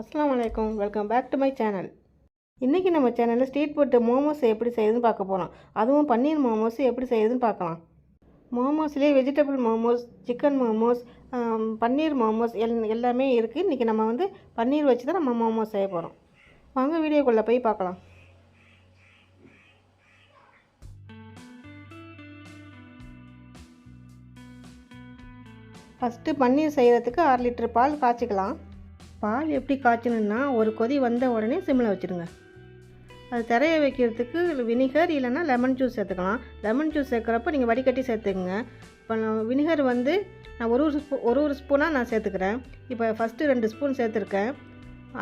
அஸ்ஸலாமு அலைக்கும். Welcome back to my channel இன்றைக்கி நம்ம சேனலில் ஸ்ட்ரீட் ஃபுட்டு மோமோஸ் எப்படி செய்யுதுன்னு பார்க்க போகிறோம் அதுவும் பன்னீர் மோமோஸ் எப்படி செய்யுதுன்னு பார்க்கலாம். மோமோஸ்லேயே vegetable momos chicken momos paneer momos L எல்லாமே இருக்குது இன்றைக்கி நம்ம வந்து பன்னீர் வச்சு தான் நம்ம மோமோஸ் செய்ய போகிறோம் வாங்க வீடியோக்குள்ளே போய் பார்க்கலாம். ஃபஸ்ட்டு பன்னீர் செய்கிறதுக்கு அரை லிட்டர் பால் காய்ச்சிக்கலாம். பால் எப்படி காய்ச்சணுன்னா ஒரு கொதி வந்த உடனே சிம்மில் வச்சுருங்க. அது திரைய வைக்கிறதுக்கு வினிகர் இல்லைன்னா லெமன் ஜூஸ் சேர்த்துக்கலாம். லெமன் ஜூஸ் சேர்க்குறப்ப நீங்கள் வடிகட்டி சேர்த்துக்குங்க. இப்போ நான் வினிகர் வந்து நான் ஒரு ஒரு ஸ்பூ ஒரு ஒரு ஸ்பூனாக நான் சேர்த்துக்கிறேன். இப்போ ஃபஸ்ட்டு ரெண்டு ஸ்பூன் சேர்த்துருக்கேன்.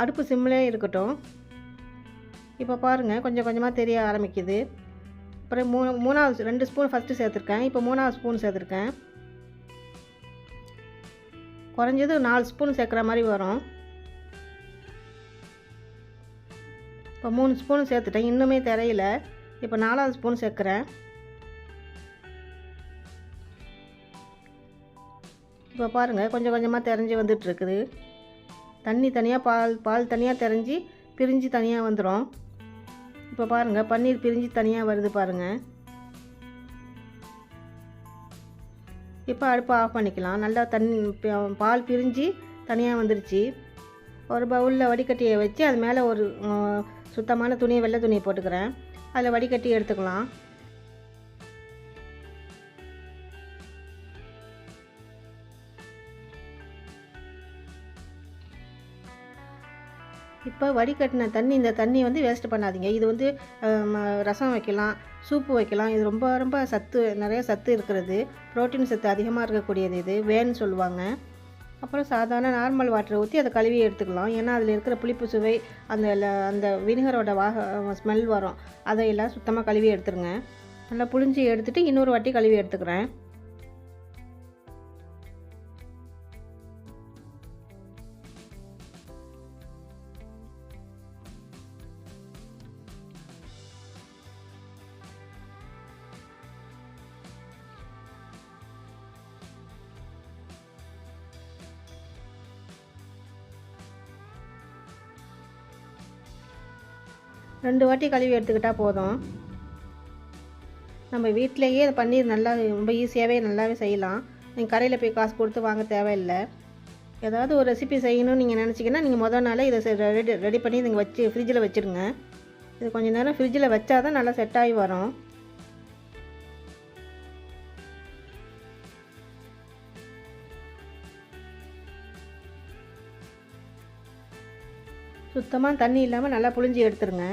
அடுப்பு சிம்மிலே இருக்கட்டும். இப்போ பாருங்கள் கொஞ்சம் கொஞ்சமாக தெரிய ஆரம்பிக்குது. அப்புறம் மூணு மூணாவது ரெண்டு ஸ்பூன் ஃபஸ்ட்டு சேர்த்துருக்கேன். இப்போ மூணாவது ஸ்பூன் சேர்த்துருக்கேன். குறைஞ்சது நாலு ஸ்பூன் சேர்க்குற மாதிரி வரும். இப்போ மூணு ஸ்பூன் சேர்த்துட்டேன். இன்னுமே தெரியல. இப்போ நாலாவது ஸ்பூன் சேர்க்குறேன். இப்போ பாருங்கள் கொஞ்சம் கொஞ்சமாக தெரிஞ்சு வந்துட்டுருக்குது. தண்ணி தனியாக பால் பால் தனியாக தெரிஞ்சு பிரிஞ்சு தனியாக வந்துடும் இப்போ பாருங்கள் பன்னீர் பிரிஞ்சு தனியாக வருது பாருங்கள் இப்போ அடுப்பை ஆஃப் பண்ணிக்கலாம். நல்லா தண்ணி பால் பிரிஞ்சு தனியாக வந்துருச்சு. ஒரு பவுலில் வடிகட்டியை வச்சு அது மேலே ஒரு சுத்தமான துணியை வெள்ளை துணியை போட்டுக்கிறேன். அதில் வடிகட்டி எடுத்துக்கலாம். இப்போ வடிகட்டின தண்ணி இந்த தண்ணி வந்து வேஸ்ட் பண்ணாதீங்க. இது வந்து ரசம் வைக்கலாம் சூப்பு வைக்கலாம். இது ரொம்ப ரொம்ப சத்து நிறைய சத்து இருக்கிறது. புரோட்டீன் சத்து அதிகமாக இருக்கக்கூடியது இது. வேன்னு சொல்லுவாங்க. அப்புறம் சாதாரண நார்மல் வாட்டரை ஊற்றி அதை கழுவி எடுத்துக்கலாம். ஏன்னா அதில் இருக்கிற புளிப்பு சுவை அந்த அந்த வினிகரோட வாக ஸ்மெல் வரும். அதையெல்லாம் சுத்தமாக கழுவி எடுத்துருங்க. நல்லா புழிஞ்சி எடுத்துகிட்டு இன்னொரு வாட்டி கழுவி எடுத்துக்கிறேன். ரெண்டு வாட்டி கழுவி எடுத்துக்கிட்டால் போதும். நம்ம வீட்டிலேயே இதை பன்னீர் நல்லா ரொம்ப ஈஸியாகவே நல்லாவே செய்யலாம். நீங்கள் கடையில் போய் காசு கொடுத்து வாங்க தேவையில்லை. ஏதாவது ஒரு ரெசிபி செய்யணும்னு நீங்கள் நினச்சிங்கன்னா நீங்கள் முதல் நாளே இதை ரெடி ரெடி பண்ணி நீங்கள் வச்சு ஃப்ரிட்ஜில் வச்சுருங்க. இது கொஞ்சம் நேரம் ஃப்ரிட்ஜில் வச்சா தான் நல்லா செட் ஆகி வரும். சுத்தமாக தண்ணி இல்லாமல் நல்லா புழிஞ்சி எடுத்துருங்க.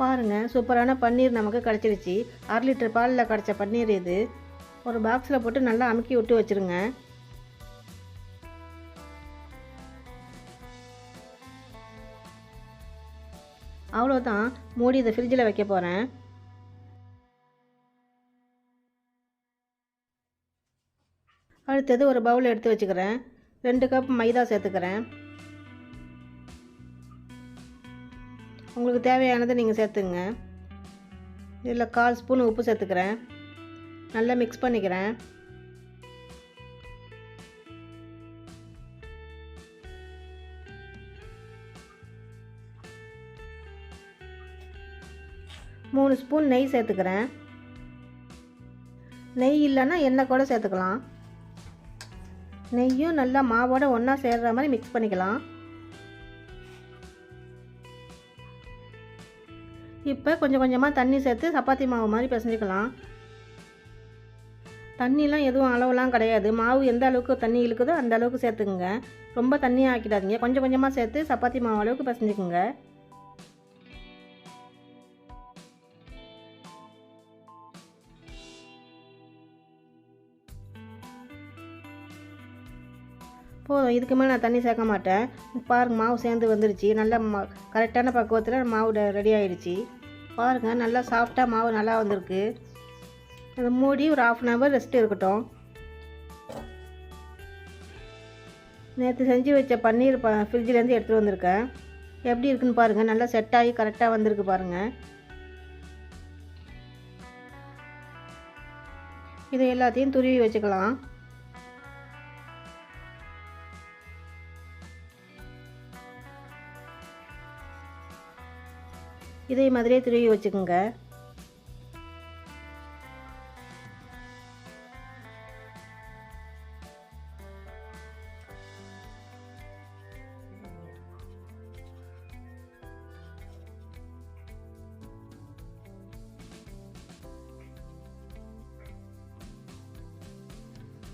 பாருங்கள் சூப்பரான பன்னீர் நமக்கு கிடச்சிருச்சு. அரை லிட்டர் பாலில் கிடச்ச பன்னீர் இது. ஒரு பாக்ஸில் போட்டு நல்லா அமுக்கி விட்டு வச்சுருங்க. அவ்வளோதான் மூடி இதை ஃப்ரிட்ஜில் வைக்க போகிறேன் அடுத்தது ஒரு பவுல் எடுத்து வச்சுக்கிறேன். ரெண்டு கப் மைதா சேர்த்துக்கிறேன். உங்களுக்கு தேவையானதை நீங்கள் சேர்த்துங்க. இதில் கால் ஸ்பூன் உப்பு சேர்த்துக்கிறேன். நல்லா மிக்ஸ் பண்ணிக்கிறேன். மூணு ஸ்பூன் நெய் சேர்த்துக்கிறேன். நெய் இல்லைன்னா எண்ணெய் கூட சேர்த்துக்கலாம். நெய்யும் நல்லா மாவோட ஒன்றா சேர்ற மாதிரி மிக்ஸ் பண்ணிக்கலாம். இப்போ கொஞ்சம் கொஞ்சமாக தண்ணி சேர்த்து சப்பாத்தி மாவு மாதிரி பிசைஞ்சிக்கலாம். தண்ணிலாம் எதுவும் அளவுலாம் கிடையாது. மாவு எந்த அளவுக்கு தண்ணி இழுக்குதோ அந்த அளவுக்கு சேர்த்துக்குங்க. ரொம்ப தண்ணியாக ஆக்கிடாதீங்க. கொஞ்சம் கொஞ்சமாக சேர்த்து சப்பாத்தி மாவு அளவுக்கு பிசைஞ்சிக்குங்க. போதும். இதுக்கு மேலே நான் தண்ணி சேர்க்க மாட்டேன். பாருங்க மாவு சேர்ந்து வந்துருச்சு. நல்லா மா கரெக்டான பக்குவத்தில் மாவு ரெடி ஆகிடுச்சி பாருங்கள் நல்லா சாஃப்டாக மாவு நல்லா வந்திருக்கு. அதை மூடி ஒரு ஆஃப் அன் ஹவர் ரெஸ்ட் இருக்கட்டும். நேற்று செஞ்சு வச்ச பன்னீர் ப ஃப்ரிட்ஜிலேருந்து எடுத்துகிட்டு வந்திருக்கேன். எப்படி இருக்குன்னு பாருங்கள் நல்லா செட் ஆகி கரெக்டாக வந்திருக்கு பாருங்கள் இது எல்லாத்தையும் துருவி வச்சுக்கலாம். இதே மாதிரியே துருவி வச்சுக்கோங்க.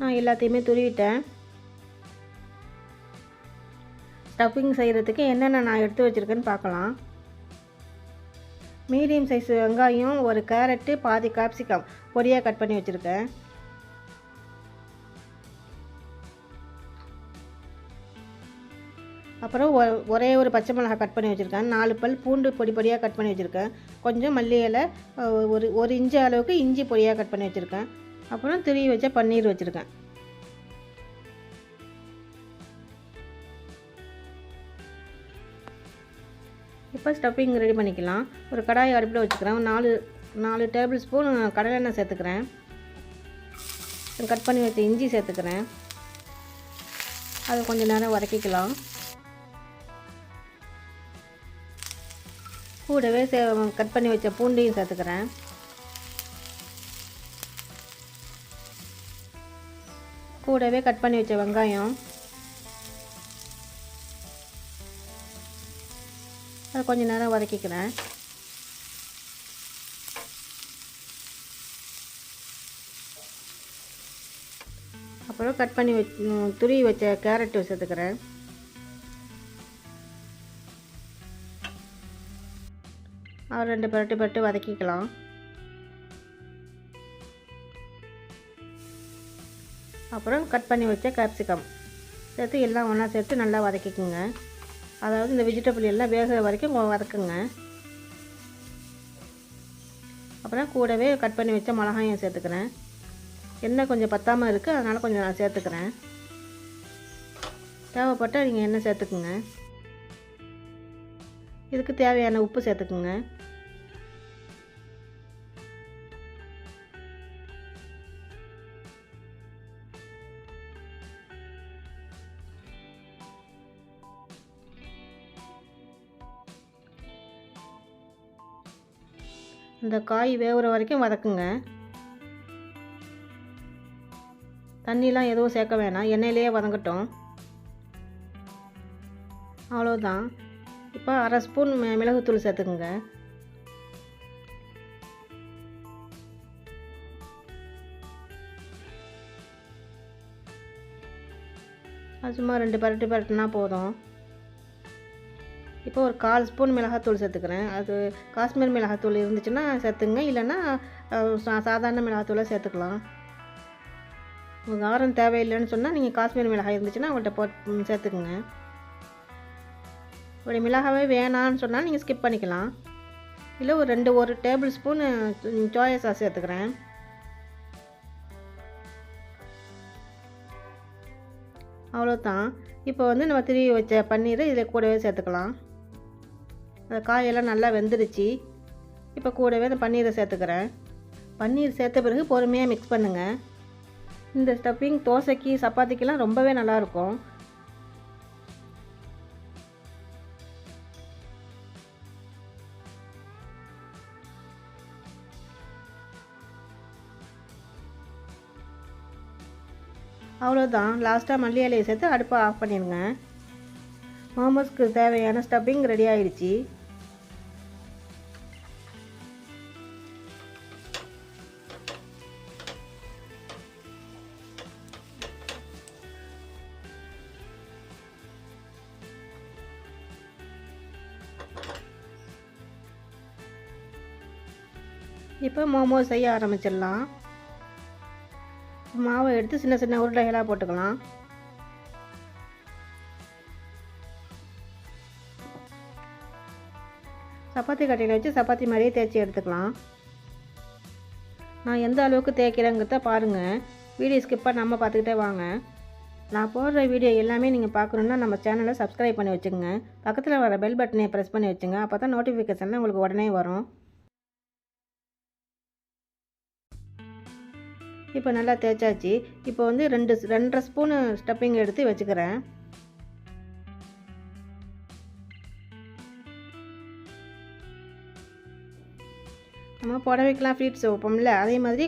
நான் எல்லாத்தையுமே துருவிட்டேன். ஸ்டஃபிங் செய்கிறதுக்கு என்னென்ன நான் எடுத்து வச்சுருக்கேன்னு பார்க்கலாம். மீடியம் சைஸ் வெங்காயம் ஒரு கேரட்டு பாதி கேப்சிகம் பொடியாக கட் பண்ணி வச்சுருக்கேன். அப்புறம் ஒ- ஒரே ஒரு பச்சை மிளகாய் கட் பண்ணி வச்சுருக்கேன். நாலு பல் பூண்டு பொடி பொடியாக கட் பண்ணி வச்சுருக்கேன். கொஞ்சம் மல்லி இலை ஒரு ஒரு இன்ச்சு அளவுக்கு இஞ்சி பொடியாக கட் பண்ணி வச்சுருக்கேன். அப்புறம் திருவி வச்ச பன்னீர் வச்சுருக்கேன். இப்போ ஸ்டஃபிங் ரெடி பண்ணிக்கலாம். ஒரு கடாயை அடுப்பில் வச்சுக்கிறேன். நாலு நாலு டேபிள் ஸ்பூன் கடலெண்ணெய் சேர்த்துக்கிறேன். கட் பண்ணி வச்ச இஞ்சி சேர்த்துக்கிறேன். அதை கொஞ்சம் நேரம் வதக்கிக்கலாம். கூடவே சே கட் பண்ணி வச்ச பூண்டையும் சேர்த்துக்கிறேன். கூடவே கட் பண்ணி வச்ச வெங்காயம். அதை கொஞ்சம் நேரம் வதக்கிக்கிறேன். அப்புறம் கட் பண்ணி வச் துருவி வச்ச கேரட் சேர்த்துக்கிறேன். ஒரு ரெண்டு பரட்டு பரட்டு வதக்கிக்கலாம். அப்புறம் கட் பண்ணி வச்ச கேப்சிகம் சேர்த்து எல்லாம் ஒன்றா சேர்த்து நல்லா வதக்கிக்குங்க. அதாவது இந்த வெஜிடபிள் எல்லாம் வேகிற வரைக்கும் வதக்குங்க. அப்புறம் கூடவே கட் பண்ணி வச்ச மிளகாயும் சேர்த்துக்கிறேன். எண்ணெய் கொஞ்சம் பத்தாமல் இருக்குது அதனால் கொஞ்சம் நான் சேர்த்துக்கிறேன். தேவைப்பட்டால் நீங்கள் எண்ணெய் சேர்த்துக்குங்க. இதுக்கு தேவையான உப்பு சேர்த்துக்குங்க. இந்த காய் வேகுற வரைக்கும் வதக்குங்க. தண்ணிலாம் எதுவும் சேர்க்க வேணாம். எண்ணெயிலேயே வதங்கட்டும். அவ்வளோதான் இப்போ அரை ஸ்பூன் மிளகுத்தூள் சேர்த்துக்குங்க. சும்மா ரெண்டு பரட்டு பரட்டுனா போதும். இப்போ ஒரு கால் ஸ்பூன் மிளகாத்தூள் சேர்த்துக்கிறேன். அது காஷ்மீர் மிளகாத்தூள் இருந்துச்சுன்னா சேர்த்துங்க. இல்லைன்னா சா- சாதாரண மிளகாத்தூளை சேர்த்துக்கலாம். உங்களுக்கு காரம் தேவையில்லைன்னு சொன்னால் நீங்கள் காஷ்மீர் மிளகாய் இருந்துச்சுன்னா உங்கள்கிட்ட போட் சேர்த்துக்குங்க. ஒரு மிளகாவே வேணான்னு சொன்னால் நீங்கள் ஸ்கிப் பண்ணிக்கலாம். இல்லை ஒரு ரெண்டு ஒரு டேபிள் ஸ்பூனு சோயா சாஸ் சேர்த்துக்கிறேன். அவ்வளோதான் இப்போ வந்து நம்ம திருவி வச்ச பன்னீர் இதில் கூடவே சேர்த்துக்கலாம். அந்த காயெல்லாம் நல்லா வெந்துடுச்சு. இப்போ கூடவே அந்த பன்னீரை சேர்த்துக்கிறேன். பன்னீர் சேர்த்த பிறகு பொறுமையாக மிக்ஸ் பண்ணுங்கள் இந்த ஸ்டஃபிங் தோசைக்கு சப்பாத்திக்கெலாம் ரொம்பவே நல்லாயிருக்கும். அவ்வளோதான் லாஸ்ட்டாக மல்லி இலையை சேர்த்து அடுப்பை ஆஃப் பண்ணிடுங்க. மோமோஸ்க்கு தேவையான ஸ்டஃபிங் ரெடி ஆயிடுச்சு. இப்போ மோமோஸ் செய்ய ஆரம்பிச்சிடலாம். மாவை எடுத்து சின்ன சின்ன உருளைகளாக போட்டுக்கலாம். சப்பாத்தி கட்டையில் வச்சு சப்பாத்தி மாதிரியே தேய்ச்சி எடுத்துக்கலாம். நான் எந்த அளவுக்கு தேய்க்கிறேங்கிறத பாருங்கள் வீடியோ ஸ்கிப் நம்ம பார்த்துக்கிட்டே வாங்க. நான் போடுற வீடியோ எல்லாமே நீங்கள் பார்க்கணுன்னா நம்ம சேனலை சப்ஸ்கிரைப் பண்ணி வச்சுக்கோங்க. பக்கத்தில் வர பெல் பட்டனை ப்ரெஸ் பண்ணி வச்சுங்க அப்போ தான் நோட்டிஃபிகேஷன்லாம் உங்களுக்கு உடனே வரும். இப்போ நல்லா தேய்ச்சாச்சு. இப்போ வந்து ரெண்டு ரெண்டரை ஸ்பூனு ஸ்டப்பிங் எடுத்து வச்சுக்கிறேன். நம்ம புடவைக்கெலாம் ஃப்ளீட்ஸ் வைப்போம்ல அதே மாதிரி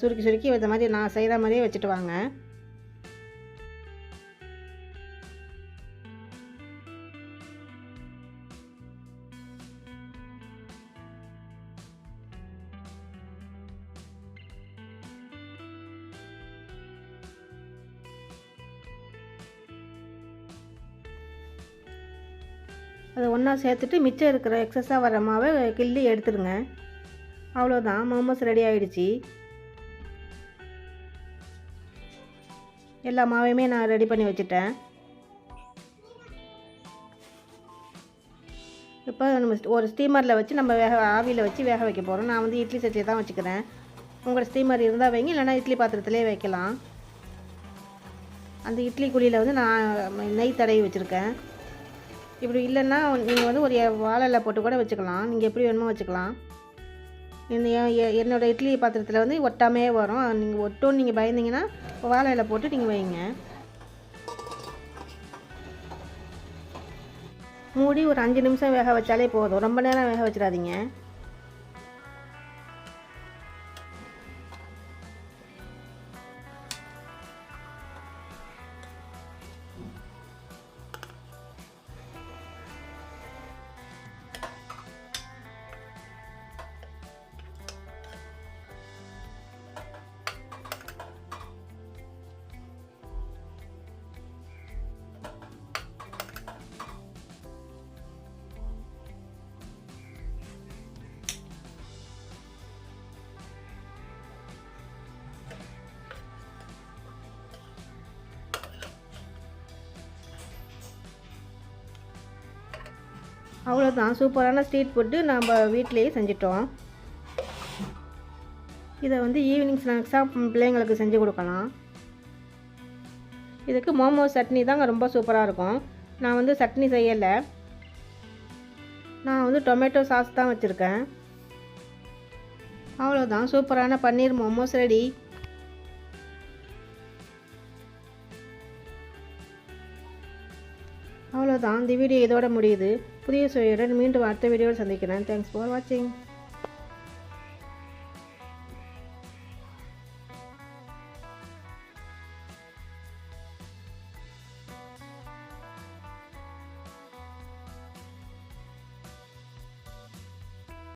சுருக்கி சுருக்கி இந்த மாதிரி நான் செய்கிற மாதிரியே வச்சுட்டு வாங்க. அதை ஒன்றா சேர்த்துட்டு மிச்சம் இருக்கிற எக்ஸஸாக வர மாவை கிள்ளி எடுத்துருங்க. அவ்வளோதான் மோமோஸ் ரெடி ஆகிடுச்சி எல்லா மாவையுமே நான் ரெடி பண்ணி வச்சுட்டேன். இப்போ நம்ம ஒரு ஸ்டீமரில் வச்சு நம்ம வேக ஆவியில் வச்சு வேக வைக்க போகிறோம் நான் வந்து இட்லி சட்டியை தான் வச்சுக்கிறேன். உங்களோட ஸ்டீமர் இருந்தால் வைங்க இல்லைனா இட்லி பாத்திரத்துலேயே வைக்கலாம். அந்த இட்லி குழியில் வந்து நான் நெய் தடவி வச்சுருக்கேன். இப்படி இல்லைன்னா நீங்கள் வந்து ஒரு வாழை இலை போட்டு கூட வச்சுக்கலாம். நீங்கள் எப்படி வேணுமோ வச்சுக்கலாம். இந்த எ- என்னோட இட்லி பாத்திரத்தில் வந்து ஒட்டாமே வரும். நீங்கள் ஒட்டும் நீங்கள் பயந்தீங்கன்னா வாழை போட்டு நீங்கள் வைங்க. மூடி ஒரு அஞ்சு நிமிஷம் வேக வச்சாலே போதும். ரொம்ப நேரம் வேக வச்சிடாதீங்க. அவ்வளோதான் சூப்பரான ஸ்ட்ரீட் ஃபுட்டு நம்ம வீட்டிலேயே செஞ்சிட்டோம். இதை வந்து ஈவினிங் ஸ்நாக்ஸாக பிள்ளைங்களுக்கு செஞ்சு கொடுக்கலாம். இதுக்கு மோமோ சட்னி தாங்க ரொம்ப சூப்பராக இருக்கும். நான் வந்து சட்னி செய்யலை. நான் வந்து டொமேட்டோ சாஸ் தான் வச்சுருக்கேன். அவ்வளோதான் சூப்பரான பன்னீர் மோமோஸ் ரெடி. அவ்வளோதான் இந்த வீடியோ இதோட முடியுது. புதிய சுவையுடன் மீண்டும் அடுத்த வீடியோவில் சந்திக்கிறேன். தேங்க்ஸ் ஃபார் வாட்சிங்